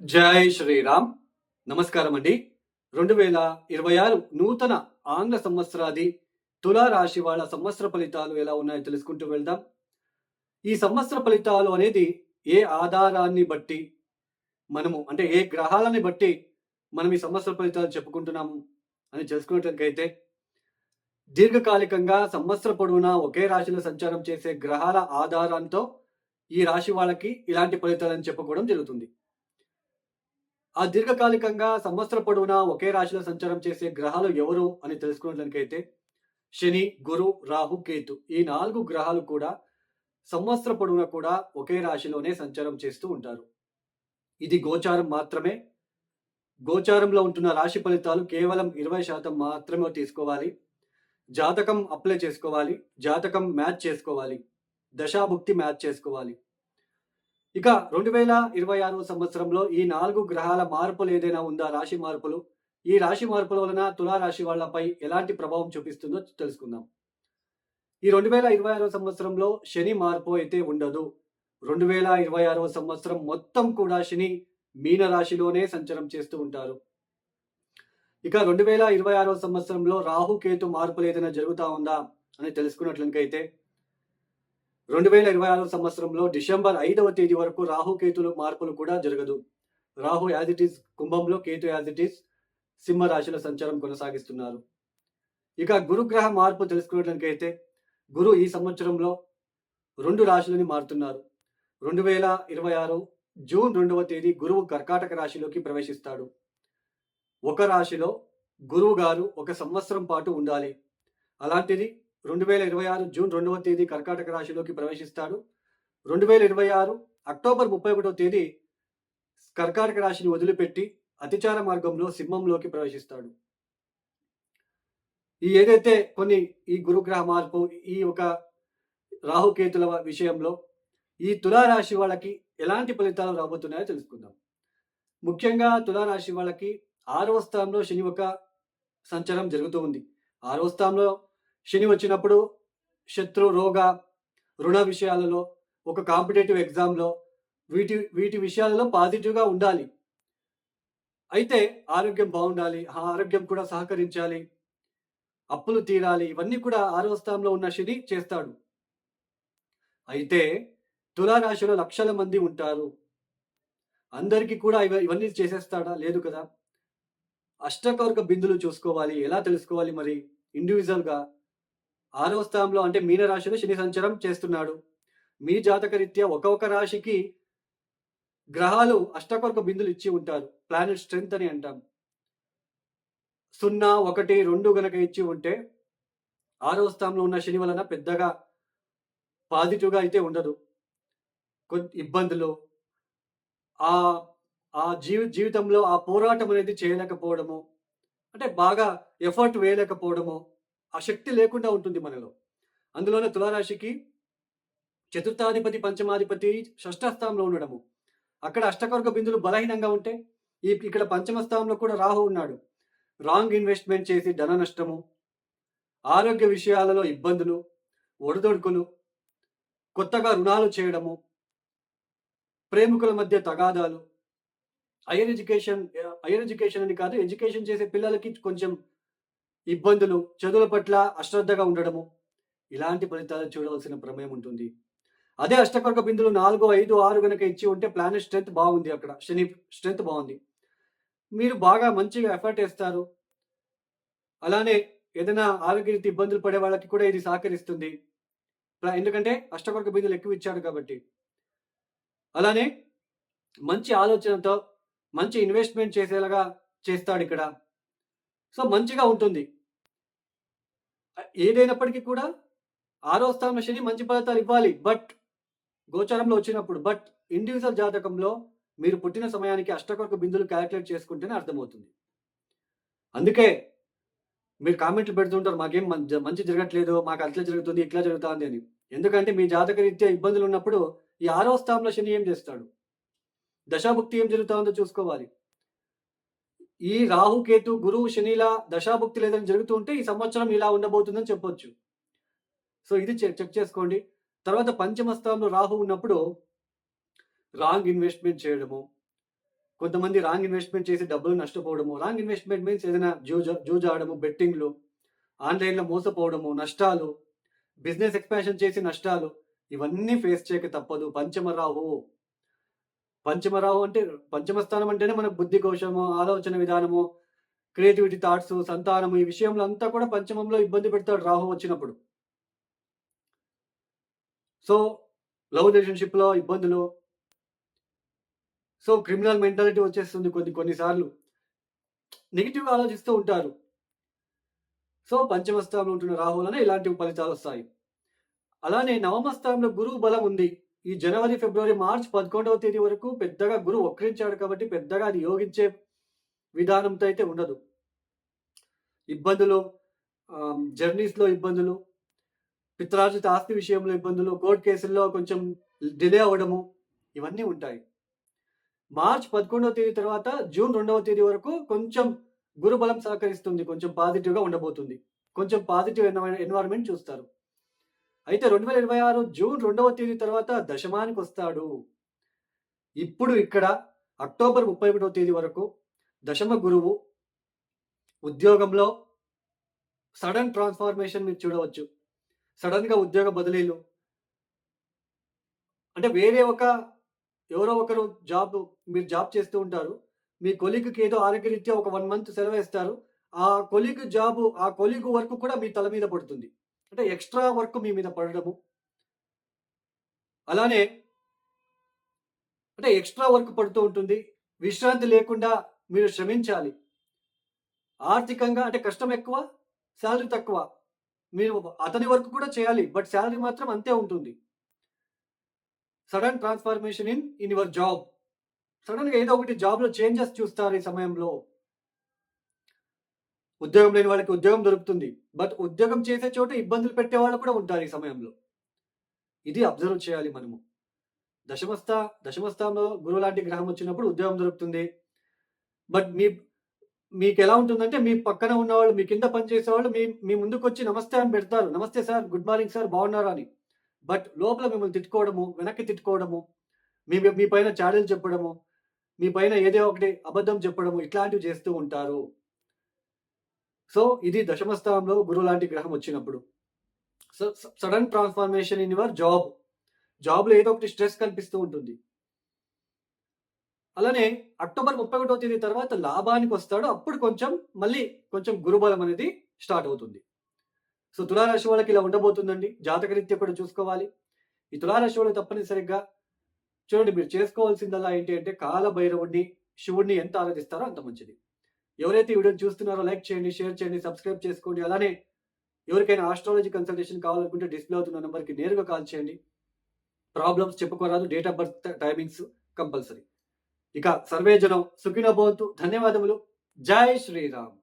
జై శ్రీరామ్. నమస్కారం అండి రెండు వేల ఇరవై ఆరు నూతన ఆంగ్ల సంవత్సరాది తులా రాశి వాళ్ళ సంవత్సర ఫలితాలు ఎలా ఉన్నాయో తెలుసుకుంటూ వెళ్దాం. ఈ సంవత్సర ఫలితాలు అనేది ఏ ఆధారాన్ని బట్టి మనము అంటే ఏ గ్రహాలని బట్టి మనం ఈ సంవత్సర ఫలితాలు చెప్పుకుంటున్నాము అని తెలుసుకున్నట్లయితే దీర్ఘకాలికంగా సంవత్సర పొడవునా ఒకే రాశిలో సంచారం చేసే గ్రహాల ఆధారంతో ఈ రాశి వాళ్ళకి ఇలాంటి ఫలితాలని చెప్పుకోవడం జరుగుతుంది. ఆ దీర్ఘకాలికంగా సంవత్సర పొడవునా ఒకే రాశిలో సంచారం చేసే గ్రహాలు ఎవరు అని తెలుసుకున్నట్లయితే శని గురు రాహు కేతు. ఈ నాలుగు గ్రహాలు కూడా సంవత్సర పొడవునా కూడా ఒకే రాశిలోనే సంచారం చేస్తూ ఉంటారు. ఇది గోచారం మాత్రమే. గోచారంలో ఉంటున్న రాశి ఫలితాలు కేవలం ఇరవై శాతం మాత్రమే తీసుకోవాలి. జాతకం అప్లై చేసుకోవాలి. జాతకం మ్యాచ్ చేసుకోవాలి. దశాభుక్తి మ్యాచ్ చేసుకోవాలి. ఇక రెండు వేల ఇరవై ఆరవ సంవత్సరంలో ఈ నాలుగు గ్రహాల మార్పులు ఏదైనా ఉందా? రాశి మార్పులు. ఈ రాశి మార్పుల వలన తులా రాశి వాళ్ళపై ఎలాంటి ప్రభావం చూపిస్తుందో తెలుసుకుందాం. ఈ రెండు వేల ఇరవై ఆరవ సంవత్సరంలో శని మార్పు అయితే ఉండదు. రెండు వేల ఇరవై ఆరవ సంవత్సరం మొత్తం కూడా శని మీన రాశిలోనే సంచరం చేస్తూ ఉంటారు. ఇక రెండు వేల ఇరవై ఆరవ సంవత్సరంలో రాహుకేతు మార్పులు ఏదైనా జరుగుతా ఉందా? అని తెలుసుకున్నట్లయితే రెండు వేల ఇరవై ఆరు సంవత్సరంలో డిసెంబర్ ఐదవ తేదీ వరకు రాహు కేతులు మార్పులు కూడా జరగదు. రాహు యాజ్ ఇట్ ఈస్ కుంభంలో కేతు యాజ్ ఇట్ ఈస్ సింహ రాశిలో సంచారం కొనసాగిస్తున్నారు. ఇక గురుగ్రహ మార్పు తెలుసుకున్నట్లయితే గురు ఈ సంవత్సరంలో రెండు రాశులని మారుతున్నారు. రెండు వేల ఇరవై ఆరు జూన్ రెండవ తేదీ గురువు కర్కాటక రాశిలోకి ప్రవేశిస్తాడు. ఒక రాశిలో గురువు గారు ఒక సంవత్సరం పాటు ఉండాలి. అలాంటిది రెండు వేల ఇరవై ఆరు జూన్ రెండవ తేదీ కర్కాటక రాశిలోకి ప్రవేశిస్తాడు. రెండు వేల ఇరవై ఆరు అక్టోబర్ ముప్పై ఒకటో తేదీ కర్కాటక రాశిని వదిలిపెట్టి అతిచార మార్గంలో సింహంలోకి ప్రవేశిస్తాడు. ఈ ఏదైతే కొన్ని ఈ గురుగ్రహ మార్పు ఈ ఒక రాహుకేతుల విషయంలో ఈ తులారాశి వాళ్ళకి ఎలాంటి ఫలితాలు రాబోతున్నాయో తెలుసుకుందాం. ముఖ్యంగా తులారాశి వాళ్ళకి ఆరవ స్థానంలో శని ఒక సంచారం జరుగుతూ ఉంది. ఆరవ స్థానంలో శని వచ్చినప్పుడు శత్రు రోగ రుణ విషయాలలో ఒక కాంపిటేటివ్ ఎగ్జామ్లో వీటి వీటి విషయాలలో పాజిటివ్గా ఉండాలి. అయితే ఆరోగ్యం బాగుండాలి ఆ ఆరోగ్యం కూడా సహకరించాలి అప్పులు తీరాలి ఇవన్నీ కూడా ఆరవ స్థానంలో ఉన్న శని చేస్తాడు. అయితే తులారాశిలో లక్షల మంది ఉంటారు. అందరికీ కూడా ఇవ ఇవన్నీ చేసేస్తాడా? లేదు కదా. అష్టకవర్గ బిందులు చూసుకోవాలి ఎలా తెలుసుకోవాలి మరి? ఇండివిజువల్గా ఆరవ స్థానంలో అంటే మీన రాశిలో శని సంచారం చేస్తున్నాడు. మీ జాతక రీత్యా ఒక్కొక్క రాశికి గ్రహాలు అష్టకొరక బిందులు ఇచ్చి ఉంటారు. ప్లానెట్ స్ట్రెంగ్త్ అని అంటాం. సున్నా ఒకటి రెండు గనక ఇచ్చి ఉంటే ఆరవ స్థానంలో ఉన్న శని వలన పెద్దగా పాజిటివ్గా అయితే ఉండదు. కొద్ది ఇబ్బందులు. ఆ ఆ జీవి జీవితంలో ఆ పోరాటం అనేది చేయలేకపోవడము. అంటే బాగా ఎఫర్ట్ వేయలేకపోవడము. ఆ శక్తి లేకుండా ఉంటుంది మనలో. అందులోనే తులారాశికి చతుర్థాధిపతి పంచమాధిపతి షష్ఠస్థానంలో ఉండడము. అక్కడ అష్టకర్గ బిందులు బలహీనంగా ఉంటే ఈ ఇక్కడ పంచమ స్థానంలో కూడా రాహు ఉన్నాడు. రాంగ్ ఇన్వెస్ట్మెంట్ చేసి ధన నష్టము ఆరోగ్య విషయాలలో ఇబ్బందులు ఒడిదొడుకులు కొత్తగా రుణాలు చేయడము ప్రేమికుల మధ్య తగాదాలు హైయర్ ఎడ్యుకేషన్ హైయర్ ఎడ్యుకేషన్ అని కాదు ఎడ్యుకేషన్ చేసే పిల్లలకి కొంచెం ఇబ్బందులు చదువుల పట్ల అశ్రద్ధగా ఉండడము. ఇలాంటి ఫలితాలు చూడవలసిన ప్రమేయం ఉంటుంది. అదే అష్టకొరక బిందులు నాలుగు ఐదు ఆరు కనుక ఇచ్చి ఉంటే ప్లానెట్ స్ట్రెంత్ బాగుంది అక్కడ. శని స్ట్రెంత్ బాగుంది. మీరు బాగా మంచిగా ఎఫర్ట్ వేస్తారు. అలానే ఏదైనా ఆరోగ్య రీతి ఇబ్బందులు పడే వాళ్ళకి కూడా ఇది సహకరిస్తుంది. ఎందుకంటే అష్టకొరక బిందులు ఎక్కువ ఇచ్చాడు కాబట్టి. అలానే మంచి ఆలోచనతో మంచి ఇన్వెస్ట్మెంట్ చేసేలాగా చేస్తాడు ఇక్కడ. సో మంచిగా ఉంటుంది. ఏదైనప్పటికీ కూడా ఆరో స్థానంలో శని మంచి ఫలితాలు ఇవ్వాలి. బట్ గోచారంలో వచ్చినప్పుడు బట్ ఇండివిజువల్ జాతకంలో మీరు పుట్టిన సమయానికి అష్టకొరక బిందులు క్యాలిక్యులేట్ చేసుకుంటేనే అర్థమవుతుంది. అందుకే మీరు కామెంట్లు పెడుతుంటారు మాకేం మంచి జరగట్లేదు మాకు అట్లా జరుగుతుంది ఇట్లా జరుగుతుంది అని. ఎందుకంటే మీ జాతక రీత్యా ఇబ్బందులు ఉన్నప్పుడు ఈ ఆరో స్థానంలో శని ఏం చేస్తాడు? దశాభుక్తి ఏం జరుగుతుందో చూసుకోవాలి. ఈ రాహుకేతు గురువు శనిల దశాభుక్తి లేదని జరుగుతూ ఉంటే ఈ సంవత్సరం ఇలా ఉండబోతుందని చెప్పొచ్చు. సో ఇది చెక్ చెక్ చేసుకోండి. తర్వాత పంచమ స్థానంలో రాహు ఉన్నప్పుడు రాంగ్ ఇన్వెస్ట్మెంట్ చేయడము కొంతమంది రాంగ్ ఇన్వెస్ట్మెంట్ చేసి డబ్బులు నష్టపోవడము రాంగ్ ఇన్వెస్ట్మెంట్ మీన్స్ ఏదైనా జూజ జూజాడము బెట్టింగ్లు ఆన్లైన్లో మోసపోవడము నష్టాలు బిజినెస్ ఎక్స్పాన్షన్ చేసి నష్టాలు ఇవన్నీ ఫేస్ చేయక తప్పదు. పంచమరాహు పంచమరాహు అంటే పంచమ స్థానం అంటేనే మన బుద్ధి కోశము ఆలోచన విధానము క్రియేటివిటీ థాట్స్ సంతానము ఈ విషయంలో అంతా కూడా పంచమంలో ఇబ్బంది పెడతాడు రాహు వచ్చినప్పుడు. సో లవ్ రిలేషన్షిప్లో ఇబ్బందులు. సో క్రిమినల్ మెంటాలిటీ వచ్చేస్తుంది కొన్ని కొన్నిసార్లు నెగిటివ్గా ఆలోచిస్తూ ఉంటారు. సో పంచమ స్థానంలో ఉంటున్న రాహులనే ఇలాంటి ఫలితాలు వస్తాయి. అలానే నవమ స్థానంలో గురువు బలం ఉంది. ఈ జనవరి ఫిబ్రవరి మార్చ్ పదకొండవ తేదీ వరకు పెద్దగా గురువు వక్రించాడు కాబట్టి పెద్దగా అది యోగించే విధానంతో అయితే ఉండదు. ఇబ్బందులు జర్నీస్లో ఇబ్బందులు పిత్రార్జిత ఆస్తి విషయంలో ఇబ్బందులు కోర్టు కేసుల్లో కొంచెం డిలే అవ్వడము ఇవన్నీ ఉంటాయి. మార్చ్ పదకొండవ తేదీ తర్వాత జూన్ రెండవ తేదీ వరకు కొంచెం గురుబలం సహకరిస్తుంది కొంచెం పాజిటివ్గా ఉండబోతుంది. కొంచెం పాజిటివ్ ఎన్వైరన్మెంట్ చూస్తారు. అయితే రెండు వేల ఇరవై ఆరు జూన్ రెండవ తేదీ తర్వాత దశమానికి వస్తాడు. ఇప్పుడు ఇక్కడ అక్టోబర్ ముప్పై ఒకటవ తేదీ వరకు దశమ గురువు ఉద్యోగంలో సడన్ ట్రాన్స్ఫార్మేషన్ మీరు చూడవచ్చు. సడన్గా ఉద్యోగ బదిలీలు. అంటే వేరే ఒక ఎవరో ఒకరు జాబ్ మీరు జాబ్ చేస్తూ ఉంటారు. మీ కొలిగ్కి ఏదో ఆరోగ్యరీత్యా ఒక వన్ మంత్ సెలవు ఇస్తారు ఆ కొలిగ్ జాబ్ ఆ కొలిగ్ వరకు కూడా మీ తల మీద పడుతుంది. అంటే ఎక్స్ట్రా వర్క్ మీ మీద పడడము. అలానే అంటే ఎక్స్ట్రా వర్క్ పడుతూ ఉంటుంది. విశ్రాంతి లేకుండా మీరు శ్రమించాలి. ఆర్థికంగా అంటే కష్టం ఎక్కువ శాలరీ తక్కువ. మీరు అతని వర్క్ కూడా చేయాలి బట్ శాలరీ మాత్రం అంతే ఉంటుంది. Sudden transformation in in your job. సడన్గా ఏదో ఒకటి జాబ్లో చేంజెస్ చూస్తారు ఈ సమయంలో. ఉద్యోగం లేని వాళ్ళకి ఉద్యోగం దొరుకుతుంది. బట్ ఉద్యోగం చేసే చోట ఇబ్బందులు పెట్టే వాళ్ళు కూడా ఉంటారు ఈ సమయంలో. ఇది అబ్జర్వ్ చేయాలి మనము. దశమస్థ దశమస్థానంలో గురువు లాంటి గ్రహం వచ్చినప్పుడు ఉద్యోగం దొరుకుతుంది. బట్ మీ మీకు ఎలా ఉంటుందంటే మీ పక్కన ఉన్నవాళ్ళు మీ కింద పనిచేసే వాళ్ళు మీ మీ ముందుకు వచ్చి నమస్తే అని పెడతారు. నమస్తే సార్ గుడ్ మార్నింగ్ సార్ బాగున్నారా అని. బట్ లోపల మిమ్మల్ని తిట్టుకోవడము వెనక్కి తిట్టుకోవడము మీ మీ పైన చాడీలు చెప్పడము మీ పైన ఏదో ఒకటి అబద్ధం చెప్పడము ఇట్లాంటివి చేస్తూ ఉంటారు. సో ఇది దశమ స్థానంలో గురువు లాంటి గ్రహం వచ్చినప్పుడు. So sudden transformation in your job. జాబ్లో ఏదో ఒకటి స్ట్రెస్ కనిపిస్తూ ఉంటుంది. అలానే అక్టోబర్ ముప్పై ఒకటో తేదీ తర్వాత లాభానికి వస్తాడు. అప్పుడు కొంచెం మళ్ళీ కొంచెం గురుబలం అనేది స్టార్ట్ అవుతుంది. సో తులారాశి వాళ్ళకి ఇలా ఉండబోతుందండి. జాతకరీత్యా కూడా చూసుకోవాలి. ఈ తులారాశి వాళ్ళు తప్పనిసరిగా చూడండి మీరు చేసుకోవాల్సిందల్లా ఏంటి అంటే కాలభైరవుడిని శివుడిని ఎంత ఆరాధిస్తారో అంత మంచిది. ఎవరైతే వీడియో చూస్తున్నారో లైక్ చేయండి షేర్ చేయండి సబ్స్క్రైబ్ చేసుకోండి. అలానే ఎవరికైనా ఆస్ట్రాలజీ కన్సల్టేషన్ కావాలనుకుంటే డిస్ప్లే అవుతున్న నెంబర్కి నేరుగా కాల్ చేయండి. Problems చెప్పుకోరాదు date of birth timings compulsory ఇక సర్వేజనం సుఖినో భవంతు. ధన్యవాదములు. జై శ్రీరామ్.